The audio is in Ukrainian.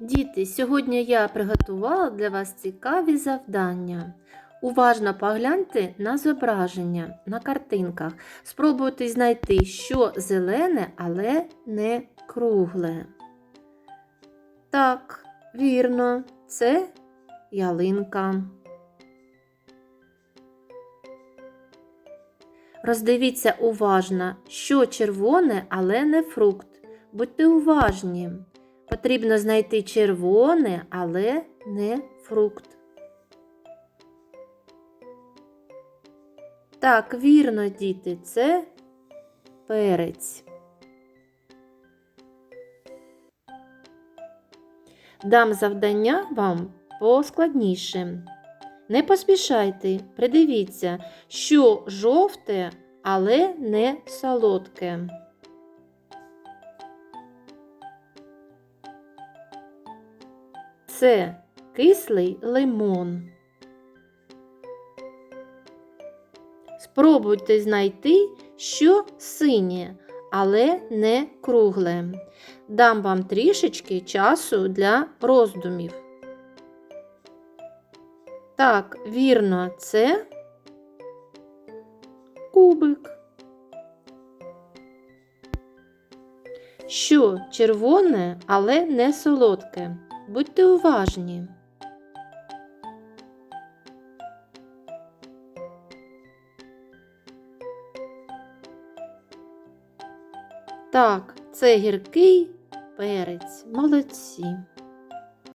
Діти, сьогодні я приготувала для вас цікаві завдання. Уважно погляньте на зображення на картинках. Спробуйте знайти, що зелене, але не кругле. Так, вірно, це ялинка. Роздивіться уважно, що червоне, але не фрукт. Будьте уважні. Потрібно знайти червоне, але не фрукт. Так, вірно, діти, це перець. Дам завдання вам поскладніше. Не поспішайте, придивіться, що жовте, але не солодке. Це кислий лимон. Спробуйте знайти, що синє, але не кругле. Дам вам трішечки часу для роздумів. Так, вірно, це кубик. Що червоне, але не солодке. Будьте уважні. Так, це гіркий перець. Молодці.